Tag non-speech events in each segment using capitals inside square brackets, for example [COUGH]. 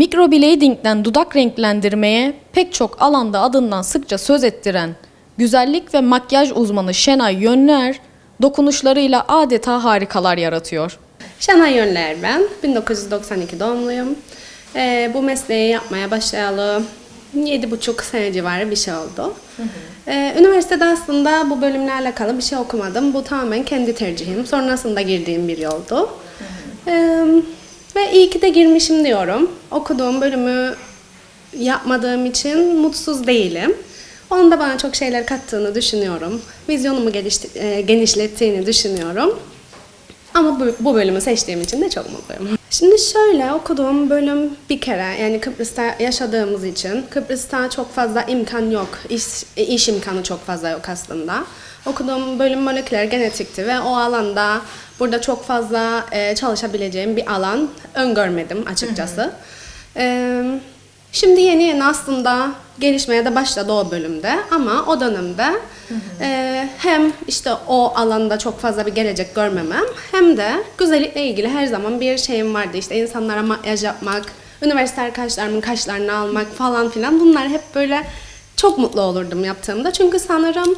Microblading'den dudak renklendirmeye pek çok alanda adından sıkça söz ettiren güzellik ve makyaj uzmanı Şenay Yönler dokunuşlarıyla adeta harikalar yaratıyor. Şenay Yönler ben. 1992 doğumluyum. Ee, bu mesleği yapmaya başlayalı 7,5 sene civarı bir şey oldu. Ee, üniversitede aslında bu bölümle alakalı bir şey okumadım. Bu tamamen kendi tercihim. Sonrasında girdiğim bir yoldu. Ee, ve iyi ki de girmişim diyorum. Okuduğum bölümü yapmadığım için mutsuz değilim. Onun da bana çok şeyler kattığını düşünüyorum. Vizyonumu gelişti- e, genişlettiğini düşünüyorum. Ama bu, bu bölümü seçtiğim için de çok mutluyum. Şimdi şöyle okuduğum bölüm bir kere yani Kıbrıs'ta yaşadığımız için Kıbrıs'ta çok fazla imkan yok. İş, iş imkanı çok fazla yok aslında. Okuduğum bölüm moleküler genetikti ve o alanda burada çok fazla e, çalışabileceğim bir alan öngörmedim açıkçası. E, şimdi yeni yeni aslında gelişmeye de başladı o bölümde ama o dönemde e, hem işte o alanda çok fazla bir gelecek görmemem hem de güzellikle ilgili her zaman bir şeyim vardı. İşte insanlara makyaj yapmak, üniversite arkadaşlarımın kaşlarını almak falan filan bunlar hep böyle çok mutlu olurdum yaptığımda. Çünkü sanırım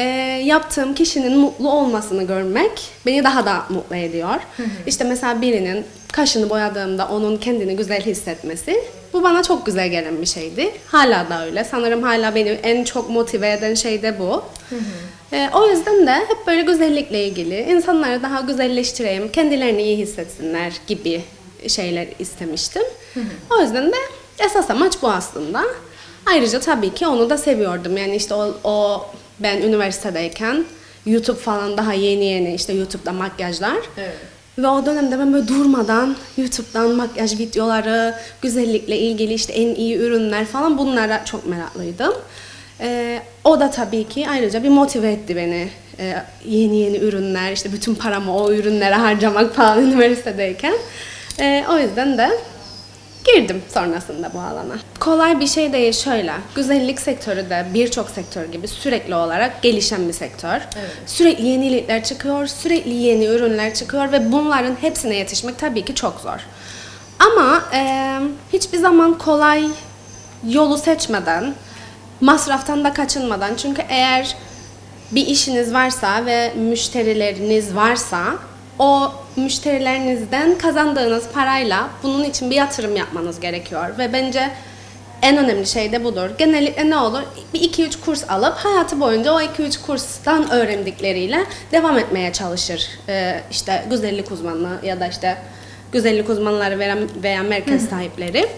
e, yaptığım kişinin mutlu olmasını görmek beni daha da mutlu ediyor. İşte mesela birinin kaşını boyadığımda onun kendini güzel hissetmesi bu bana çok güzel gelen bir şeydi. Hala da öyle. Sanırım hala beni en çok motive eden şey de bu. E, o yüzden de hep böyle güzellikle ilgili insanları daha güzelleştireyim, kendilerini iyi hissetsinler gibi şeyler istemiştim. O yüzden de esas amaç bu aslında. Ayrıca tabii ki onu da seviyordum. Yani işte o, o ben üniversitedeyken YouTube falan daha yeni yeni işte YouTube'da makyajlar. Evet. Ve o dönemde ben böyle durmadan YouTube'dan makyaj videoları, güzellikle ilgili işte en iyi ürünler falan bunlara çok meraklıydım. Ee, o da tabii ki ayrıca bir motive etti beni. Ee, yeni yeni ürünler, işte bütün paramı o ürünlere harcamak falan [LAUGHS] üniversitedeyken. Ee, o yüzden de girdim sonrasında bu alana. Kolay bir şey değil şöyle. Güzellik sektörü de birçok sektör gibi sürekli olarak gelişen bir sektör. Sürekli yenilikler çıkıyor, sürekli yeni ürünler çıkıyor ve bunların hepsine yetişmek tabii ki çok zor. Ama e, hiçbir zaman kolay yolu seçmeden, masraftan da kaçınmadan çünkü eğer bir işiniz varsa ve müşterileriniz varsa o müşterilerinizden kazandığınız parayla bunun için bir yatırım yapmanız gerekiyor ve bence en önemli şey de budur. Genellikle ne olur? Bir 2-3 kurs alıp hayatı boyunca o 2-3 kurstan öğrendikleriyle devam etmeye çalışır. Ee, işte güzellik uzmanlığı ya da işte güzellik uzmanları veren veya merkez sahipleri.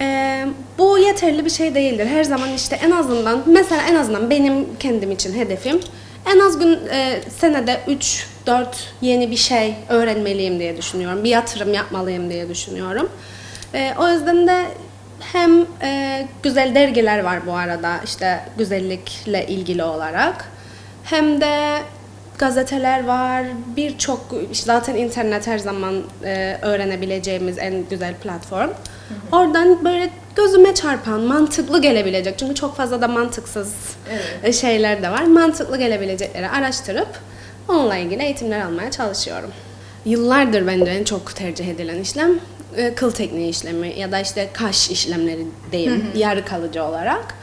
Ee, bu yeterli bir şey değildir. Her zaman işte en azından mesela en azından benim kendim için hedefim en az gün e, senede 3-4 yeni bir şey öğrenmeliyim diye düşünüyorum. Bir yatırım yapmalıyım diye düşünüyorum. E, o yüzden de hem e, güzel dergiler var bu arada işte güzellikle ilgili olarak hem de gazeteler var. Birçok zaten internet her zaman e, öğrenebileceğimiz en güzel platform. Oradan böyle gözüme çarpan, mantıklı gelebilecek çünkü çok fazla da mantıksız e, şeyler de var. Mantıklı gelebilecekleri araştırıp onunla ilgili eğitimler almaya çalışıyorum. Yıllardır bence en çok tercih edilen işlem e, kıl tekniği işlemi ya da işte kaş işlemleri diyeyim yarı kalıcı olarak.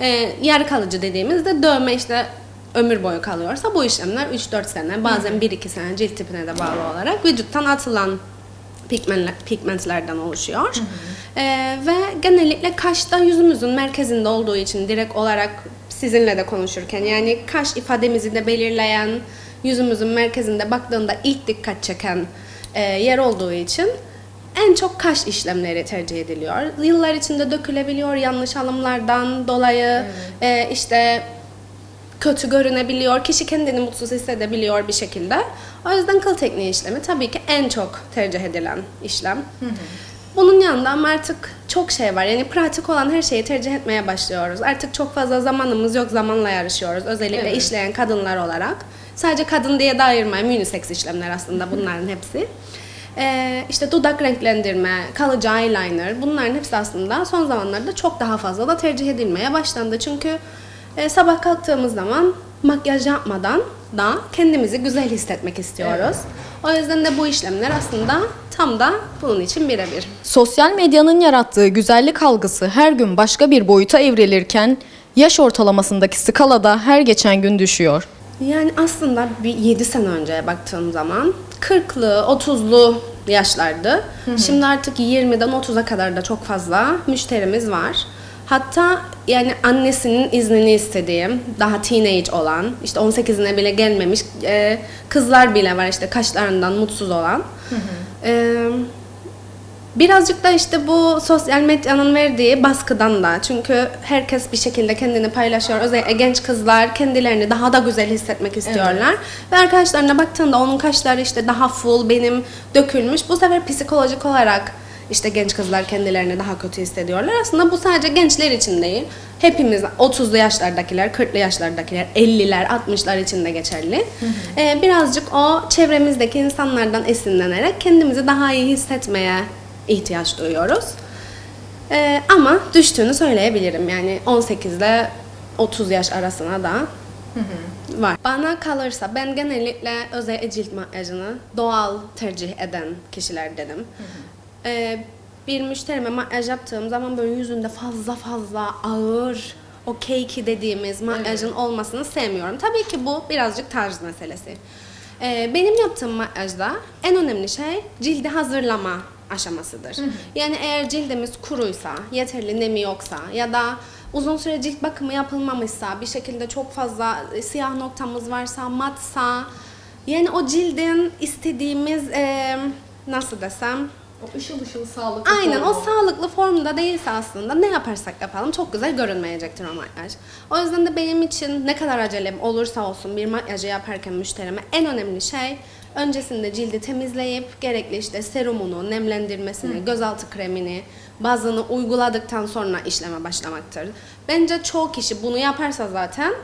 E, yarı kalıcı dediğimizde dövme işte ömür boyu kalıyorsa bu işlemler 3-4 sene bazen 1-2 sene cilt tipine de bağlı olarak vücuttan atılan pigmentler, pigmentlerden oluşuyor. Ee, ve genellikle kaşta yüzümüzün merkezinde olduğu için direkt olarak sizinle de konuşurken yani kaş ifademizi de belirleyen yüzümüzün merkezinde baktığında ilk dikkat çeken e, yer olduğu için en çok kaş işlemleri tercih ediliyor. Yıllar içinde dökülebiliyor yanlış alımlardan dolayı e, işte kötü görünebiliyor. Kişi kendini mutsuz hissedebiliyor bir şekilde. O yüzden kıl tekniği işlemi tabii ki en çok tercih edilen işlem. Bunun yanında ama artık çok şey var. Yani pratik olan her şeyi tercih etmeye başlıyoruz. Artık çok fazla zamanımız yok. Zamanla yarışıyoruz. Özellikle Evet. işleyen kadınlar olarak. Sadece kadın diye de ayırmayayım. Unisex işlemler aslında bunların hepsi. Ee, işte dudak renklendirme, kalıcı eyeliner bunların hepsi aslında son zamanlarda çok daha fazla da tercih edilmeye başlandı. Çünkü e, sabah kalktığımız zaman makyaj yapmadan da kendimizi güzel hissetmek istiyoruz. O yüzden de bu işlemler aslında tam da bunun için birebir. Sosyal medyanın yarattığı güzellik algısı her gün başka bir boyuta evrilirken yaş ortalamasındaki skalada her geçen gün düşüyor. Yani aslında bir 7 sene önceye baktığım zaman 40'lı, 30'lu yaşlardı. Şimdi artık 20'den 30'a kadar da çok fazla müşterimiz var. Hatta yani annesinin iznini istediğim, daha teenage olan, işte 18'ine bile gelmemiş e, kızlar bile var işte kaşlarından mutsuz olan. E, Birazcık da işte bu sosyal medyanın verdiği baskıdan da. Çünkü herkes bir şekilde kendini paylaşıyor. Özellikle genç kızlar kendilerini daha da güzel hissetmek istiyorlar. Ve arkadaşlarına baktığında onun kaşları işte daha full, benim dökülmüş. Bu sefer psikolojik olarak işte genç kızlar kendilerini daha kötü hissediyorlar. Aslında bu sadece gençler için değil. Hepimiz 30'lu yaşlardakiler, 40'lı yaşlardakiler, 50'ler, 60'lar için de geçerli. Ee, birazcık o çevremizdeki insanlardan esinlenerek kendimizi daha iyi hissetmeye ihtiyaç duyuyoruz. Ee, ama düştüğünü söyleyebilirim. Yani 18 ile 30 yaş arasına da var. Bana kalırsa ben genellikle özel cilt makyajını doğal tercih eden kişilerdenim. Ee, bir müşterime makyaj yaptığım zaman böyle yüzünde fazla fazla ağır o cakey dediğimiz makyajın olmasını sevmiyorum. Tabii ki bu birazcık tarz meselesi. Ee, benim yaptığım makyajda en önemli şey cildi hazırlama aşamasıdır. Yani eğer cildimiz kuruysa, yeterli nemi yoksa ya da uzun süre cilt bakımı yapılmamışsa, bir şekilde çok fazla e, siyah noktamız varsa, matsa, yani o cildin istediğimiz e, nasıl desem O ışıl ışıl sağlıklı Aynen o sağlıklı formda değilse aslında ne yaparsak yapalım çok güzel görünmeyecektir o makyaj. O yüzden de benim için ne kadar acelem olursa olsun bir makyajı yaparken müşterime en önemli şey öncesinde cildi temizleyip gerekli işte serumunu, nemlendirmesini, gözaltı kremini, bazını uyguladıktan sonra işleme başlamaktır. Bence çoğu kişi bunu yaparsa zaten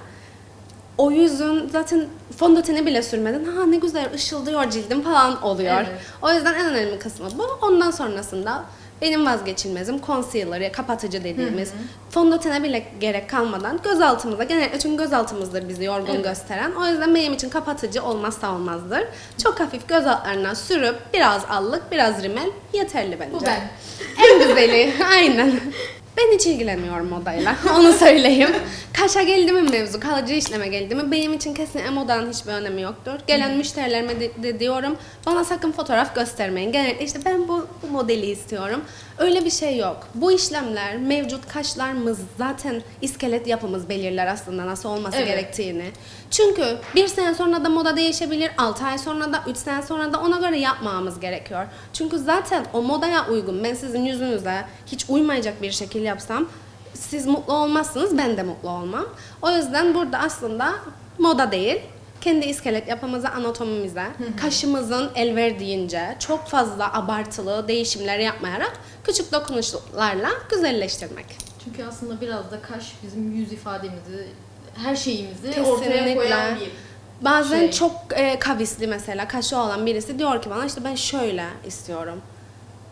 o yüzün zaten fondöteni bile sürmeden ha ne güzel ışıldıyor cildim falan oluyor. Evet. O yüzden en önemli kısmı bu. Ondan sonrasında benim vazgeçilmezim concealer ya kapatıcı dediğimiz fondötene bile gerek kalmadan gözaltımıza genellikle çünkü gözaltımızdır bizi yorgun gösteren. O yüzden benim için kapatıcı olmazsa olmazdır. Çok hafif göz altlarına sürüp biraz allık biraz rimel yeterli bence. Bu ben. En güzeli [LAUGHS] aynen. Ben hiç ilgilenmiyorum modayla. Onu söyleyeyim. [LAUGHS] Kaşa geldi mi mevzu, kalıcı işleme geldi mi benim için kesinlikle modanın hiçbir önemi yoktur. Gelen müşterilerime de, de diyorum bana sakın fotoğraf göstermeyin. Genellikle işte ben bu, bu modeli istiyorum. Öyle bir şey yok. Bu işlemler mevcut kaşlarımız zaten iskelet yapımız belirler aslında nasıl olması Evet. gerektiğini. Çünkü bir sene sonra da moda değişebilir, 6 ay sonra da, 3 sene sonra da ona göre yapmamamız gerekiyor. Çünkü zaten o modaya uygun, ben sizin yüzünüze hiç uymayacak bir şekil yapsam, siz mutlu olmazsınız, ben de mutlu olmam. O yüzden burada aslında moda değil, kendi iskelet yapımıza, anatomimize, kaşımızın el verdiğince çok fazla abartılı değişimler yapmayarak küçük dokunuşlarla güzelleştirmek. Çünkü aslında biraz da kaş bizim yüz ifademizi, her şeyimizi Kesinlikle. ortaya koyan bir Bazen şey. çok e, kavisli mesela kaşı olan birisi diyor ki bana işte ben şöyle istiyorum.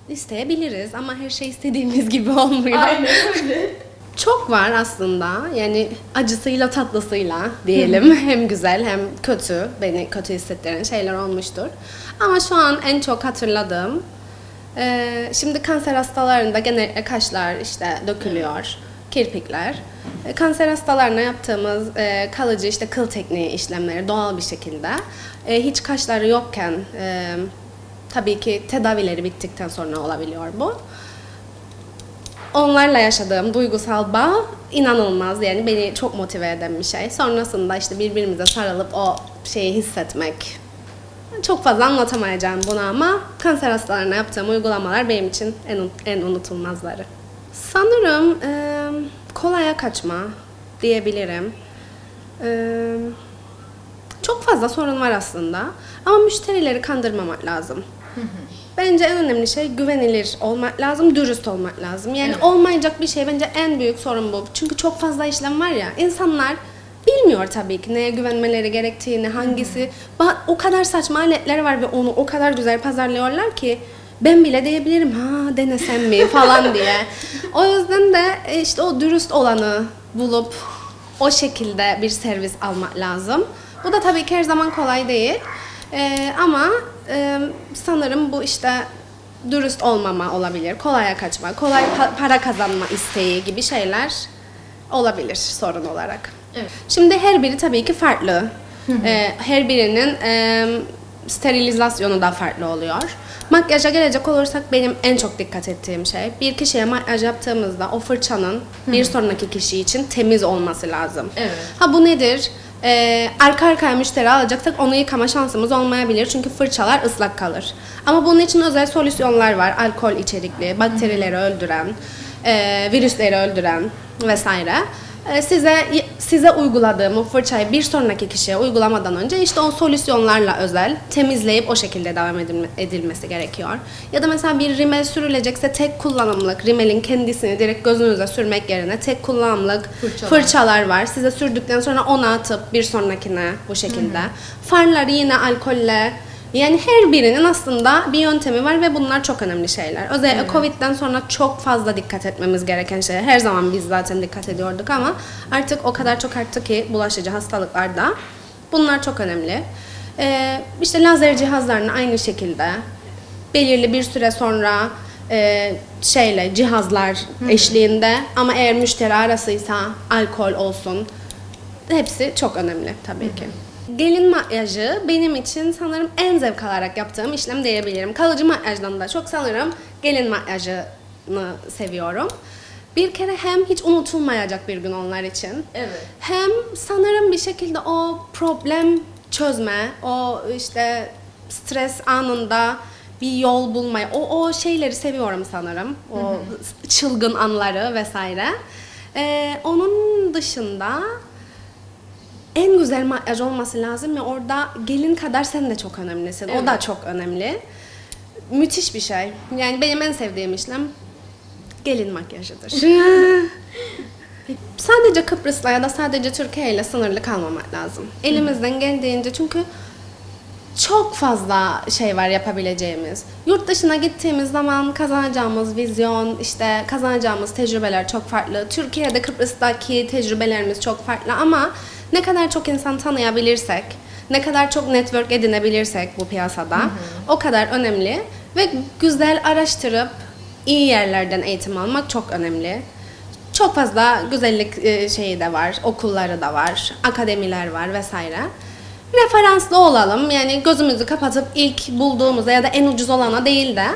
İsteyebiliriz ama her şey istediğimiz [LAUGHS] gibi olmuyor. öyle. Çok var aslında. Yani acısıyla tatlısıyla diyelim. Hem güzel hem kötü beni kötü hissettiren şeyler olmuştur. Ama şu an en çok hatırladığım e, şimdi kanser hastalarında genellikle kaşlar işte dökülüyor, kirpikler. E, kanser hastalarına yaptığımız e, kalıcı işte kıl tekniği işlemleri doğal bir şekilde. E, hiç kaşları yokken e, tabii ki tedavileri bittikten sonra olabiliyor bu onlarla yaşadığım duygusal bağ inanılmaz yani beni çok motive eden bir şey. Sonrasında işte birbirimize sarılıp o şeyi hissetmek. Çok fazla anlatamayacağım bunu ama kanser hastalarına yaptığım uygulamalar benim için en, en unutulmazları. Sanırım eee, kolaya kaçma diyebilirim. Eee, çok fazla sorun var aslında ama müşterileri kandırmamak lazım. Bence en önemli şey güvenilir olmak lazım, dürüst olmak lazım. Yani olmayacak bir şey bence en büyük sorun bu. Çünkü çok fazla işlem var ya, insanlar bilmiyor tabii ki neye güvenmeleri gerektiğini, hangisi. O kadar saçma aletler var ve onu o kadar güzel pazarlıyorlar ki ben bile diyebilirim ha denesem mi falan diye. [LAUGHS] O yüzden de e, işte o dürüst olanı bulup o şekilde bir servis almak lazım. Bu da tabii ki her zaman kolay değil. Ee, ama e, sanırım bu işte dürüst olmama olabilir, kolaya kaçma, kolay pa- para kazanma isteği gibi şeyler olabilir sorun olarak. Evet. Şimdi her biri tabii ki farklı. Ee, her birinin e, sterilizasyonu da farklı oluyor. Makyaja gelecek olursak benim en çok dikkat ettiğim şey bir kişiye makyaj yaptığımızda o fırçanın bir sonraki kişi için temiz olması lazım. Evet. Ha bu nedir? Ee, arka arkaya müşteri alacaksak onu yıkama şansımız olmayabilir çünkü fırçalar ıslak kalır. Ama bunun için özel solüsyonlar var. Alkol içerikli, bakterileri öldüren, e, virüsleri öldüren vesaire. E, size size uyguladığım o fırçayı bir sonraki kişiye uygulamadan önce işte o solüsyonlarla özel temizleyip o şekilde devam edilme- edilmesi gerekiyor. Ya da mesela bir rimel sürülecekse tek kullanımlık rimelin kendisini direkt gözünüze sürmek yerine tek kullanımlık Fırçalar. fırçalar var. Size sürdükten sonra onu atıp bir sonrakine bu şekilde. Farları yine alkolle yani her birinin aslında bir yöntemi var ve bunlar çok önemli şeyler. Özellikle Covid'den sonra çok fazla dikkat etmemiz gereken şeyler. Her zaman biz zaten dikkat ediyorduk ama artık o kadar çok arttı ki bulaşıcı hastalıklarda. Bunlar çok önemli. Ee, işte lazer cihazlarını aynı şekilde belirli bir süre sonra e, şeyle cihazlar eşliğinde ama eğer müşteri arasıysa alkol olsun hepsi çok önemli tabii ki. Gelin makyajı benim için sanırım en zevk alarak yaptığım işlem diyebilirim. Kalıcı makyajdan da çok sanırım gelin makyajını seviyorum. Bir kere hem hiç unutulmayacak bir gün onlar için. Evet. Hem sanırım bir şekilde o problem çözme, o işte stres anında bir yol bulmayı, o, o şeyleri seviyorum sanırım. O çılgın anları vesaire. Ee, onun dışında en güzel makyaj olması lazım ve orada gelin kadar sen de çok önemlisin. O da Evet. çok önemli. Müthiş bir şey. Yani benim en sevdiğim işlem gelin makyajıdır. [LAUGHS] sadece Kıbrıs'la ya da sadece Türkiye ile sınırlı kalmamak lazım. Elimizden geldiğince çünkü çok fazla şey var yapabileceğimiz. Yurt dışına gittiğimiz zaman kazanacağımız vizyon, işte kazanacağımız tecrübeler çok farklı. Türkiye'de Kıbrıs'taki tecrübelerimiz çok farklı ama ne kadar çok insan tanıyabilirsek, ne kadar çok network edinebilirsek bu piyasada o kadar önemli ve güzel araştırıp iyi yerlerden eğitim almak çok önemli. Çok fazla güzellik e, şeyi de var, okulları da var, akademiler var vesaire. Referanslı olalım. Yani gözümüzü kapatıp ilk bulduğumuza ya da en ucuz olana değil de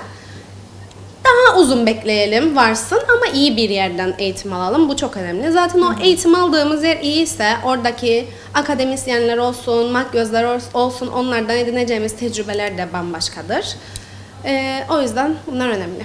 daha uzun bekleyelim varsın ama iyi bir yerden eğitim alalım. Bu çok önemli. Zaten o eğitim aldığımız yer iyiyse oradaki akademisyenler olsun, makyözler ol- olsun onlardan edineceğimiz tecrübeler de bambaşkadır. Ee, o yüzden bunlar önemli.